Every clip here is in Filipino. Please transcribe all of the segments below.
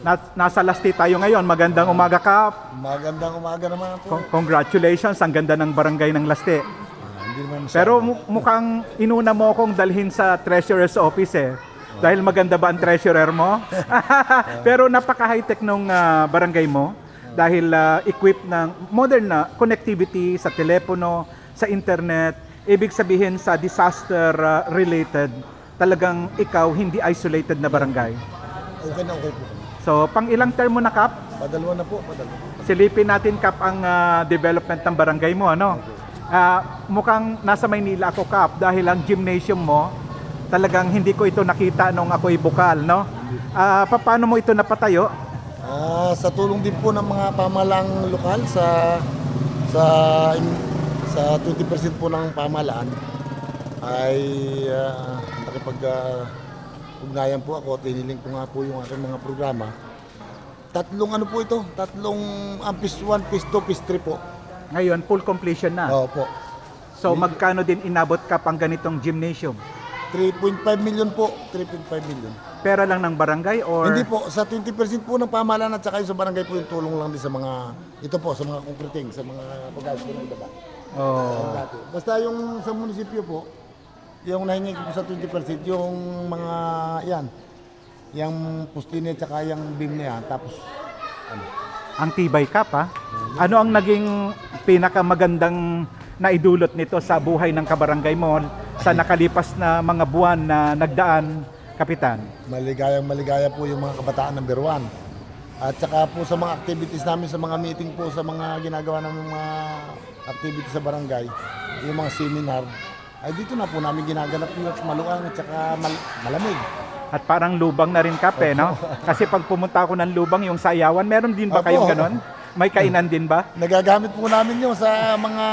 Na- nasa lasti tayo ngayon. Magandang umaga Kap. Magandang umaga naman po. Con- Congratulations, ang ganda ng barangay ng Lasti. Ah, hindi naman masyado. Pero mu- mukhang inuna mo akong dalhin sa treasurer's office eh. Dahil maganda ba ang treasurer mo? Pero napaka-high-tech nung ah, barangay mo. Dahil ah, equipped ng modern na connectivity sa telepono, sa internet. Ibig sabihin sa disaster ah, related, talagang ikaw hindi isolated na barangay. Okay na okay po. So, pang ilang term mo na, Kap? Padalwa na po, padalwa. Silipin natin kap ang ah, development ng barangay mo ano. Ah, mukhang nasa Maynila ako kap dahil ang gymnasium mo talagang hindi ko ito nakita nung ako'y bukal no. Ah, pa- paano mo ito napatayo? Ah, sa tulong din po ng mga pamalang lokal sa sa sa 20% po ng pamalaan ay uh, nakipag ah, ugnayan po ako at iniling ko nga po yung aking mga programa. Tatlong ano po ito? Tatlong ang phase 1, phase 2, phase 3 po. Ngayon full completion na. Oo po. So magkano din inabot ka pang ganitong gymnasium? 3.5 million po. 3.5 million. Pera lang ng barangay or Hindi po, sa 20% po ng pamahalaan at saka yung sa barangay po yung tulong lang din sa mga, ito po, sa mga concreting, sa mga pag-ayos po ng iba. Oh. Dati. Basta yung sa munisipyo po, yung nahingi ko sa 20%, yung mga, yan, yung pustine at saka yung beam na yan, tapos, ano, ang tibay ka pa. Ano ang naging pinakamagandang naidulot nito sa buhay ng kabarangay mo sa nakalipas na mga buwan na nagdaan, Kapitan? maligayang maligaya po yung mga kabataan number one. At saka po sa mga activities namin, sa mga meeting po, sa mga ginagawa namin mga activities sa barangay, yung mga seminar, ay dito na po namin ginaganap yung maluang at saka mal- malamig. At parang lubang na rin kape, no? Kasi pag pumunta ako ng lubang, yung sayawan, meron din ba Opo. kayong ganon? May kainan din ba? Nagagamit po namin yun sa mga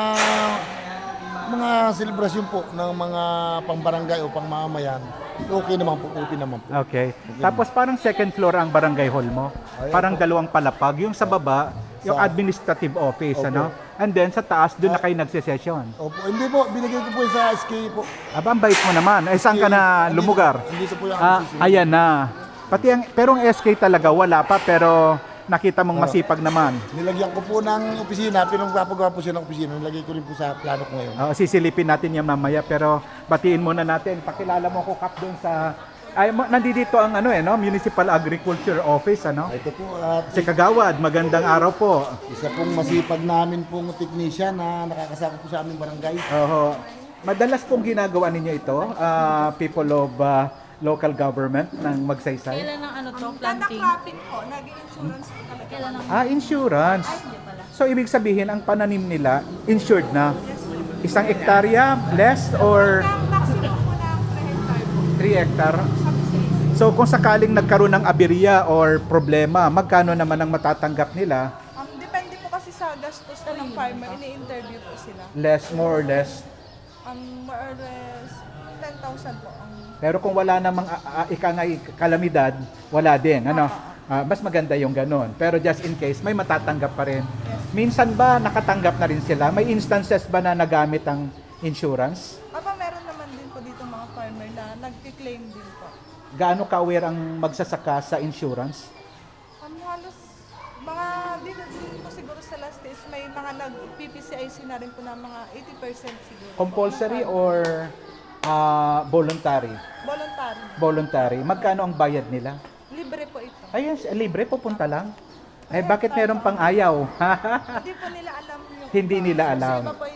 mga selebrasyon po ng mga pangbarangay o pangmamayan. Okay naman po, okay naman po. Okay. Tapos parang second floor ang barangay hall mo. Parang dalawang palapag. Yung sa baba, yung Sa- administrative office, Opo. ano? And then sa taas, doon na kayo nagsisession. Opo, hindi po, binigay ko po sa SK po. Aba, ang bait mo naman. Eh, saan ka na lumugar? Andito po yung Ah, office. ayan na. Pati ang, pero ang SK talaga wala pa, pero nakita mong masipag naman. Nilagyan ko po ng opisina, pinagpapagawa po siya ng opisina. Nilagay ko rin po sa plano ko ngayon. Oo, sisilipin natin yan mamaya, pero batiin muna natin. Pakilala mo ko Kap doon sa... Ay, mo- nandito ang ano eh, no? Municipal Agriculture Office, ano? Ito po, at Si Kagawad, magandang araw po. isa pong masipag namin pong technician na nakakasama po sa aming barangay. Oo. Madalas pong ginagawa ninyo ito, ah, people of ah, local government ng Magsaysay. Kailan ang ano to, planting? cropping po, nag-insurance po talaga. Kailan ang Ah, insurance. So, ibig sabihin, ang pananim nila, insured na. Isang hektarya, less, or Ang 3 hectare po, 3 hectare. sa Pisces. So, kung sakaling nagkaroon ng aberya or problema, magkano naman ang matatanggap nila? Um, depende po kasi sa gastos po ng farmer, ini-interview po sila. Less, more or less. Um, more or less 10,000 po ang Pero kung wala namang uh, ika nga kalamidad, wala din. Ano? Ah, mas maganda yung ganun. Pero just in case, may matatanggap pa rin. Minsan ba nakatanggap na rin sila? May instances ba na nagamit ang insurance? Aba, meron naman din po dito mga farmer na nag-claim din po. Gaano ka-aware ang magsasaka sa insurance? Um, halos mga dito din po siguro sa last days, may mga nag-PPCIC na rin po na mga 80% siguro. Compulsory or ah, voluntary? Voluntary. Voluntary. Magkano ang bayad nila? Libre po ito. Ayun, libre, pupunta lang. Eh, bakit meron pang ayaw? Hindi po nila alam yung Hindi nila Kasi alam. po ay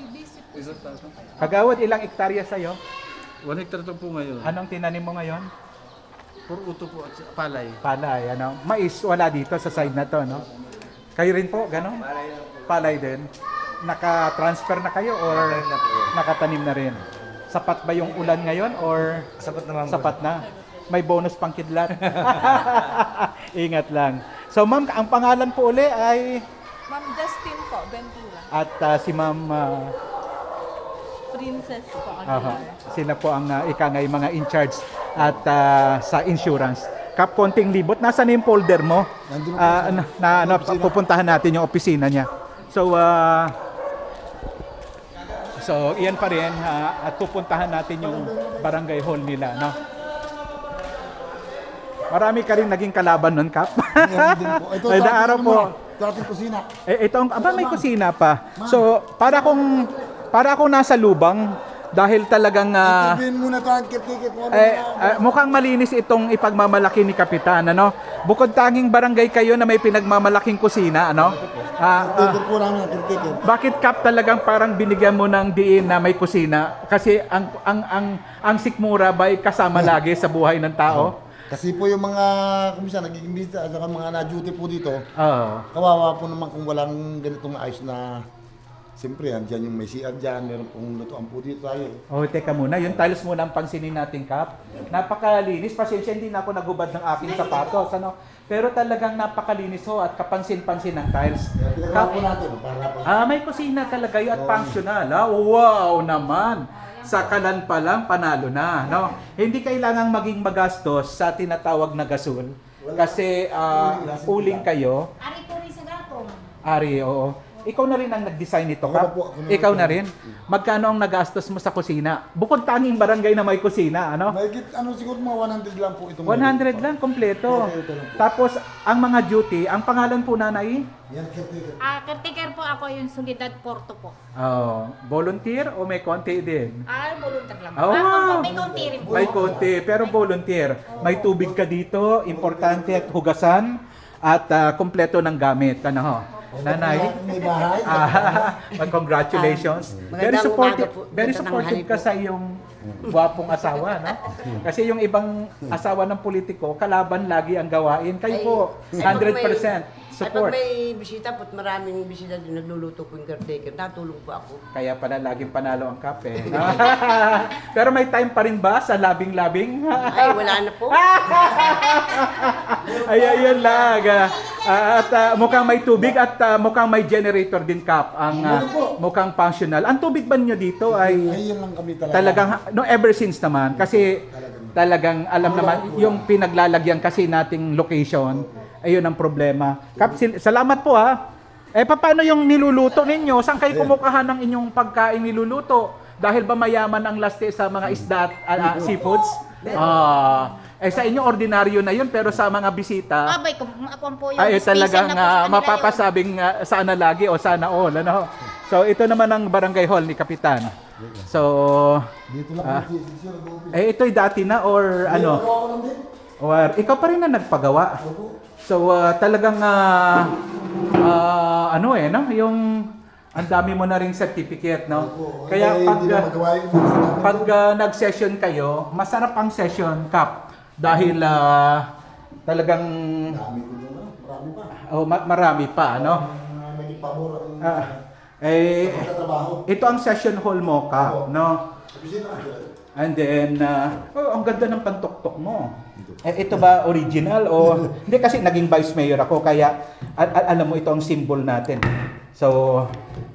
po. Kagawad, ilang ektarya sa'yo? One hectare to po ngayon. Anong tinanim mo ngayon? Puro uto po at palay. Palay, ano? Mais, wala dito sa side na to, no? Kayo rin po, gano'n? Palay din. Naka-transfer na kayo or nakatanim na rin? Sapat ba yung ulan ngayon or Sapat naman sapat na? May bonus pang kidlat. Ingat lang. So ma'am, ang pangalan po uli ay Ma'am Justin po, Ventura. at ah, si ma'am ah, princess po. aha, sila po ang uh, ikangay mga in charge at ah, sa insurance. Kap konting libot, nasa na yung folder mo? Nandun Ah, na, na, ano, pupuntahan natin yung opisina niya. So, ah, so iyan pa rin ah, at pupuntahan natin yung barangay hall nila, no? Marami ka rin naging kalaban nun, Kap. Meron din po. Ito, Ay, sa ating araw ano, po. Sa ating kusina. Eh, itong, aba, may kusina pa. So, para kung, para kung nasa lubang, dahil talagang, ah, Sabihin muna ito ang kit-kit mo. eh, ah, mukhang malinis itong ipagmamalaki ni Kapitan, ano? Bukod tanging barangay kayo na may pinagmamalaking kusina, ano? Ah, Kit-kit po namin ang bakit Kap talagang parang binigyan mo ng diin na may kusina? Kasi ang ang ang ang sikmura ba ay kasama lagi sa buhay ng tao? Kasi po yung mga, kumisa, nagiging bisita at saka mga na-duty po dito, Oo. kawawa po naman kung walang ganitong ayos na, siyempre, andyan yung may CR dyan, meron pong lutuan po dito tayo. Oh, teka muna. Yung tiles muna ang pansinin natin, Kap. Napakalinis. Pasensya, hindi na ako nagubad ng aking sapatos. Ano? Pero talagang napakalinis ho at kapansin-pansin ng tiles. Pinagawa Kap, po natin, para pa. ah, may kusina talaga yun at functional. Ah. Wow naman! Sa kalan pa lang, panalo na. No? Hindi kailangang maging magastos sa tinatawag na gasol. Kasi ah, uling kayo. Ari po rin sa gatong. Ari, oo. Ikaw na rin ang nag-design nito, Ako na Kap. po, ako na Ikaw po. na rin. Magkano ang nagastos mo sa kusina? Bukod tanging barangay na may kusina, ano? Mahigit, ano siguro mga 100 lang po itong 100 lang, kompleto. Kompleto lang po. Tapos, ang mga duty, ang pangalan po nanay? Yan, kit-kit. Ah, caretaker po ako yung Sugidad Porto po. Oh, volunteer o may konti din? Ah, volunteer lang. Oh, Ah, may konti rin po. May konti, pero volunteer. May tubig ka dito, importante at hugasan at ah, kompleto ng gamit. Ano ho? Nanay? May bahay. Ah, congratulations. Ah, Very supportive, very supportive ka sa iyong gwapong asawa, no? Kasi yung ibang asawa ng politiko, kalaban lagi ang gawain. Kayo Ay, po, ay, pag 100% may- support. Ay, pag may bisita po, at maraming bisita din nagluluto po yung caretaker, natulong po ako. Kaya pala laging panalo ang kape. Pero may time pa rin ba sa labing-labing? Ay, wala na po. Ay, ayun lang. Ah, at ah, mukhang may tubig at ah, mukhang may generator din kap ang ah, mukhang functional. Ang tubig ba niyo dito ay Ay, yan lang kami talaga. talagang no ever since naman kasi talagang alam naman yung pinaglalagyan kasi nating location ayun ang problema. Kap, sil- salamat po ha. Eh paano yung niluluto ninyo? Saan kayo kumukaha ng inyong pagkain niluluto? Dahil ba mayaman ang laste sa mga isda at ah, ah, seafoods? Ah, eh sa inyo ordinaryo na yun pero sa mga bisita Abay, kung ako po yung ay talagang na po sa kanila mapapasabing ah, sana lagi o sana all ano. So ito naman ang barangay hall ni Kapitan. So Dito lang Ah. eh ito'y dati na or ano? Or ikaw pa rin na nagpagawa. So ah, talagang ah, ah, ano eh no, yung ang dami mo na ring certificate no. Kaya Ay, pag sinabi. pag ah, nag-session kayo, masarap ang session cap dahil ah, talagang doon, ano? marami pa. oh, ma- marami pa ano. Mga naging pabor ang Ah, eh ito ang session hall mo cap no. And then, uh, oh, ang ganda ng pantuktok mo. Eh, ito ba original o hindi kasi naging vice mayor ako kaya al- al- alam mo ito ang symbol natin. So,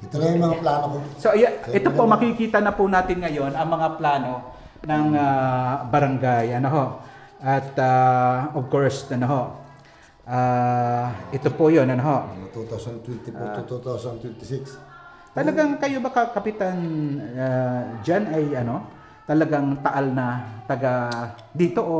Ito lang yung mga plano ko. so yeah, ito po makikita na po natin ngayon ang mga plano ng ah, barangay ano ho. At ah, of course, ano ho. ah, ito po 'yon ano ho. Mga 2024 Ah. to 2026. Talagang kayo ba ka- kapitan uh, Jan ay ano? Talagang taal na taga dito o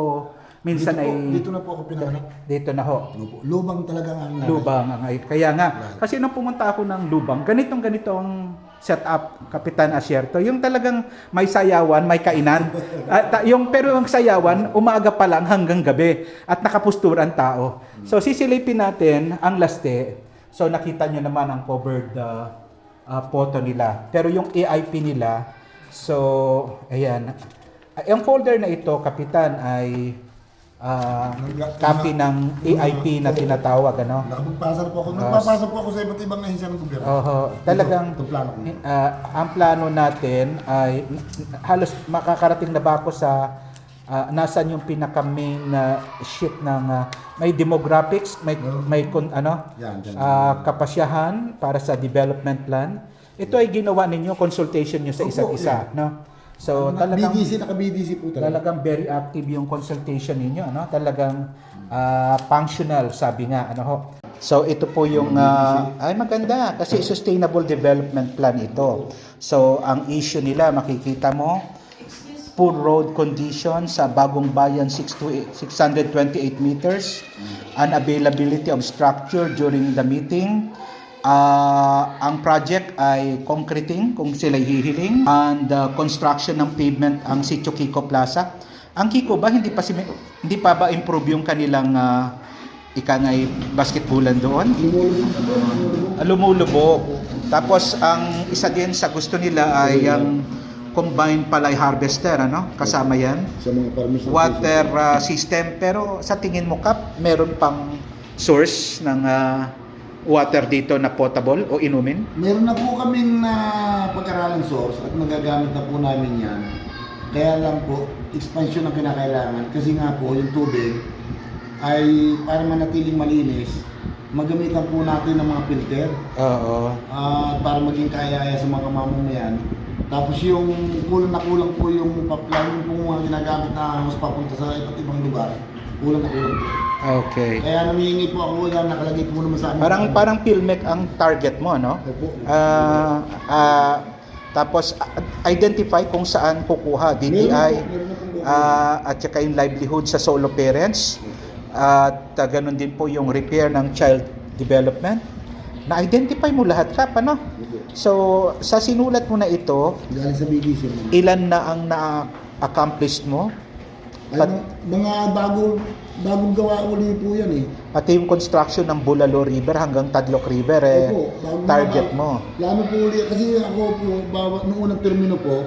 minsan dito, ay po, dito na po ako pinanganak. dito na ho. Po, Lubang talaga ang nanay. Lubang ang ay. Kaya nga, kasi nung pumunta ako ng Lubang, ganitong ganitong setup, Kapitan Asierto. Yung talagang may sayawan, may kainan. At ta- yung, pero yung sayawan, umaga pa lang hanggang gabi. At nakapustura ang tao. So sisilipin natin ang laste. So nakita nyo naman ang covered uh, uh, photo nila. Pero yung AIP nila, so, ayan. Yung folder na ito, Kapitan, ay uh, copy ng AIP na tinatawag, ano? Nakapagpasa na po ako. Ah. Nagpapasa po ako sa iba't ibang ahensya ng gobyerno. Oho, talagang Ito, ito plano ko. ah, ang plano natin ay halos makakarating na ba ako sa ah, nasan yung pinaka main na sheet ng ah, may demographics, may may kun, ano Yan, ah, kapasyahan para sa development plan. Ito ay ginawa ninyo consultation nyo sa isa't isa, no? So talagang BDC, naka-BDC po talaga. talagang very active yung consultation ninyo, ano? Talagang ah, functional, sabi nga, ano ho. So ito po yung ah, ay maganda kasi sustainable development plan ito. So ang issue nila makikita mo poor road condition sa Bagong Bayan 6 to 628 meters, unavailability of structure during the meeting, Ah, ang project ay concreting kung sila'y hihiling and uh, construction ng pavement ang Sitio Kiko Plaza. Ang Kiko ba hindi pa simi- hindi pa ba improve yung kanilang uh, ika nga basketballan doon? Lumulubog. Tapos ang isa din sa gusto nila ay ang combined palay harvester ano kasama yan Sa mga permission. water uh, system pero sa tingin mo kap meron pang source ng uh, water dito na potable o inumin? Meron na po kaming na pag-aralang source at nagagamit na po namin yan. Kaya lang po, expansion ang kinakailangan. Kasi nga po yung tubig ay para manatiling malinis, magamitan po natin ng mga filter. Oo. At para maging kaya sa mga mamamayan. Tapos yung kulang na kulang po yung pipeline, yung po mga ginagamit na mas papunta sa iba't ibang lugar, kulang na kulang okay Kaya namihingi po ako yan, nakalagay po naman sa amin. parang parang Pilmec ang target mo no Opo. Ah, ah, tapos ah, identify kung saan kukuha DTI Meron na pong ah, at saka yung livelihood sa solo parents at ah, ganun din po yung repair ng child development na-identify mo lahat ka no? So, sa sinulat mo na ito, Galing sa ilan na ang na-accomplish mo? Ay, mga- mga bago, bagong gawa uli po yan eh. Pati yung construction ng Bulalo River hanggang Tadloc River, eh, Opo, bagong target mo. Plano po uli, kasi ako po, bawat, nung unang termino po,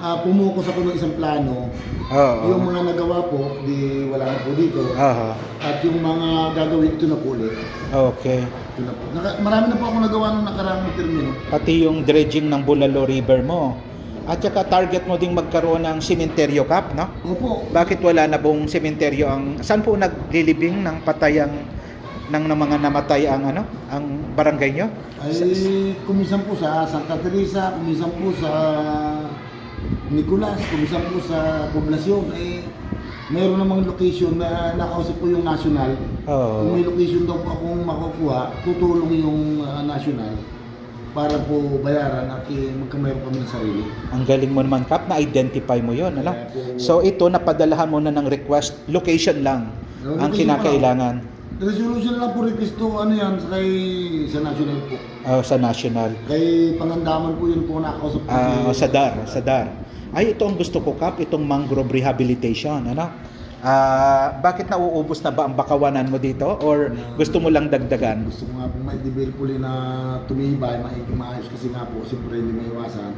ah, pumukos ako ng isang plano. Oo. Yung mga nagawa po, di wala na po dito. Aha. At yung mga gagawin, ito na po ulit. Okay. Ito na po. Naka, marami na po ako nagawa nung nakaraang termino. Pati yung dredging ng Bulalo River mo. At saka target mo ding magkaroon ng sementeryo cap, no? Opo, Bakit wala na pong sementeryo ang saan po naglilibing ng patayang ng, ng mga namatay ang ano, ang barangay nyo? ay kumisan po sa Santa Teresa, kumisan po sa Nicolas, kumisan po sa poblasyon. Eh, mayroon namang location na nakausap po yung national. Oo. Kung may location daw po akong makukuha, tutulong yung ah, national para po bayaran at eh, magkamayroon kami ng sarili. Ang galing mo naman, Kap, na-identify mo yon ano? Kaya po- So ito, napadalahan mo na ng request, location lang No, ang location kinakailangan Resolution lang po request to, ano yan, sa kay sa national po. oh, sa national. Kay Pangandaman po yun po nakausap po Ah, sa DAR, sa DAR. Ay, ito ang gusto ko, Kap, itong mangrove rehabilitation, ano? Ah, bakit nauubos na ba ang bakawanan mo dito? Or gusto mo lang dagdagan? Gusto ko nga po ma-develop uli na tumibay, maiging maayos kasi nga po, siyempre hindi may iwasan.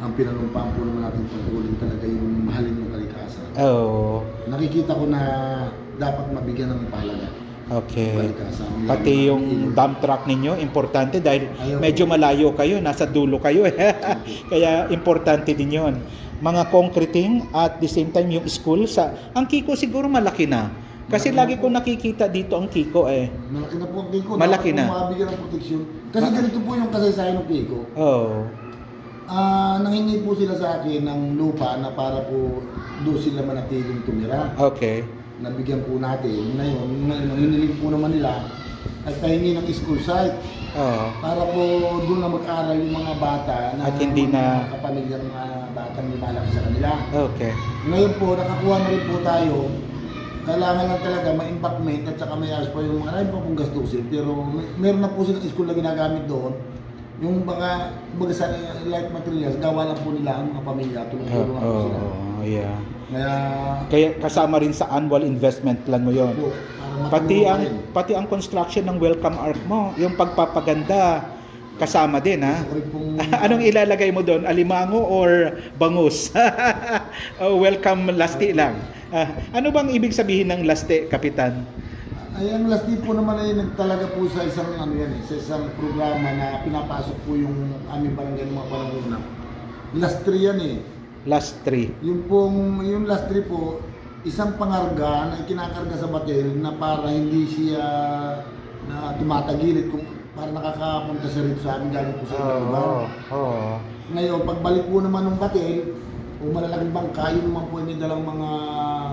Ang pinanumpaan po naman natin tungkulin talaga yung mahalin yung kalikasan. Oh, Nakikita ko na dapat mabigyan ng palaga. okay. Pati yung dump truck ninyo, importante dahil medyo malayo kayo, nasa dulo kayo eh. Kaya importante din yun. Mga concreting at the same time yung school sa ang Kiko siguro malaki na. Kasi Malaki lagi na ko nakikita dito ang Kiko eh. Malaki na po ang Kiko. Malaki dapat na. mabigyan ng proteksyon. Kasi Ma- ganito po yung kasaysayan ng Kiko. Oh. Ah, nanghingi po sila sa akin ng lupa na para po doon sila manatiling tumira. Okay. Nabigyan po natin. Ngayon, ngayon ang hiniling po naman nila ay pahingi ng school site Oh. para po doon na mag-aral yung mga bata na At hindi na- mga kapamilyang mga batang lumalaki sa kanila. Okay. Ngayon po, nakakuha na rin po tayo. Kailangan lang talaga ma-impactment at saka may ayos pa yung marami pa pong gastusin. Pero may, meron na po silang school na ginagamit doon. Yung baka, baga sa light materials, gawa lang po nila ang mga pamilya. Oh, Tulong-tulong lang po oh, sila. oh, yeah. Kaya, Kaya kasama rin sa annual investment plan mo 'yon. po, Pati ang pati ang construction ng welcome arc mo, yung pagpapaganda kasama din ha. Anong ilalagay mo doon? Alimango or bangus? oh, welcome lasti lang. Ah, ano bang ibig sabihin ng lasti, kapitan? Ay, ang last tip po naman ay nagtalaga po sa isang ano yan eh, sa isang programa na pinapasok po yung aming barangay ng mga panahon na. Last three yan eh. Last three. Yung pong, yung last three po, isang pangarga na kinakarga sa batil na para hindi siya na tumatagilid kung para nakakapunta siya rito sa amin galing po sa ibang lugar. oh. Ngayon, pagbalik po naman ng batil, o malalaking bangka, yun naman po may dalang mga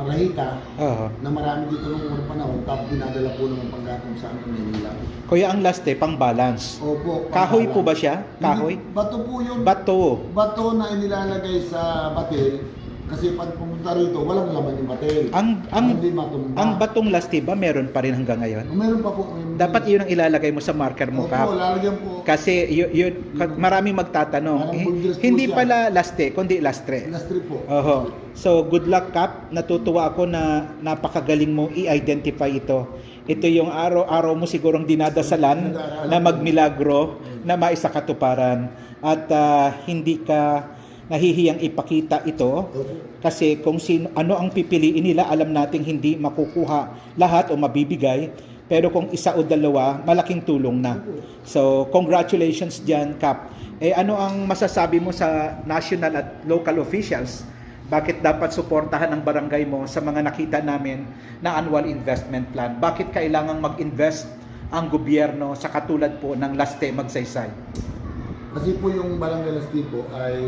rahita Oh. na marami dito nung unang panahon, tapos dinadala po naman panggatong sa amin Manila. Kuya, ang last pang balance. Opo. Kahoy po ba siya? Kahoy? Hindi, Bato po yun. Bato. Bato na inilalagay sa batil Kasi pag pumunta rito, walang laman yung batel. Ang ang hindi matumba. ang batong lasti ba meron pa rin hanggang ngayon? Meron pa po. May, Dapat yun ang ilalagay mo sa marker mo, Kap. lalagyan po. Kasi yun, yun maraming magtatanong. Eh, hindi pala laste, kundi lastre. Industry po. Oho. So, good luck, Kap. Natutuwa ako na napakagaling mo i-identify ito. Ito yung araw-araw mo sigurong dinadasalan na magmilagro na maisa katuparan. At ah, hindi ka nahihiyang ipakita ito kasi kung sino, ano ang pipiliin nila, alam nating hindi makukuha lahat o mabibigay. Pero kung isa o dalawa, malaking tulong na. So, congratulations dyan, Kap. Eh, ano ang masasabi mo sa national at local officials? Bakit dapat suportahan ang barangay mo sa mga nakita namin na annual investment plan? Bakit kailangang mag-invest ang gobyerno sa katulad po ng Laste Magsaysay? Kasi po yung barangay Las Tipo ay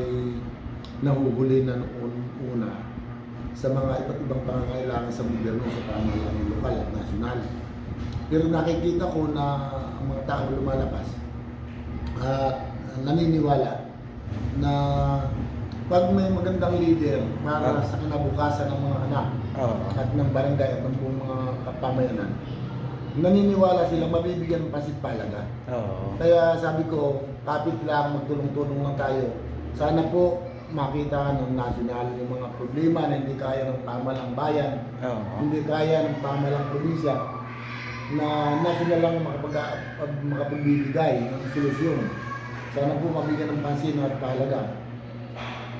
nahuhuli na noon una sa mga iba't ibang pangangailangan sa gobyerno sa pamahalaan lokal at nasyonal. Pero nakikita ko na ang mga tao lumalabas at naniniwala na pag may magandang leader para Ah. sa kinabukasan ng mga anak Oo. at ng barangay at ng buong mga kapamayanan, naniniwala sila mabibigyan ng pasipalaga. Oo. Kaya sabi ko, kapit lang, magtulong-tulong lang tayo. Sana po makita ng nasyonal yung mga problema na hindi kaya ng pamalang bayan, Oo. hindi kaya ng pamalang probinsya, na nasyonal lang makapag, pag, makapagbibigay ng solusyon. Sana po mabigyan ng pansin at pahalaga.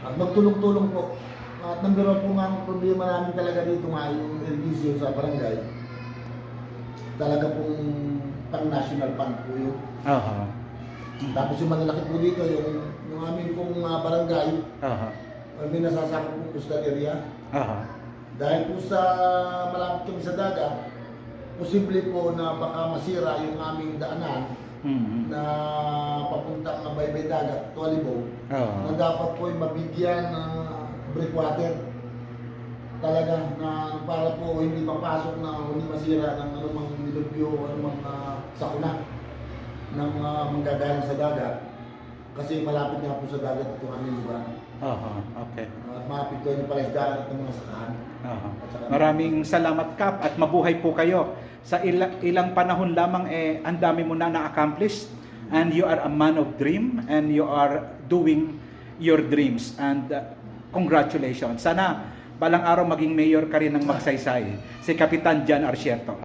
At magtulong-tulong po. At number one po nga ang problema namin talaga dito nga yung irrigation sa barangay. Talaga pong pang-national fund po yun. Oo. Tapos yung malalaki po dito, yung, yung aming pong ah, barangay, Oo. ang binasasakop po area. Oo. Dahil po sa malapit kami sa dagat, posible po na baka masira yung aming daanan Mhm. na papuntang na baybay dagat, Tualibo, Oo. na dapat po ay mabigyan ng breakwater. Talaga na para po hindi mapasok na hindi masira ng anumang nilubyo, anumang uh, sakuna ng uh, manggagaling sa dagat. Kasi malapit nga po sa dagat itong aming lugar. Oo. Okay. At malapit ko yung palaisdaan at ng mga sakahan. Maraming salamat Kap at mabuhay po kayo. Sa ila- ilang panahon lamang eh ang dami mo na na-accomplish and you are a man of dream and you are doing your dreams and uh, congratulations. Sana balang araw maging mayor ka rin ng Magsaysay. Si Kapitan Jan Arcierto.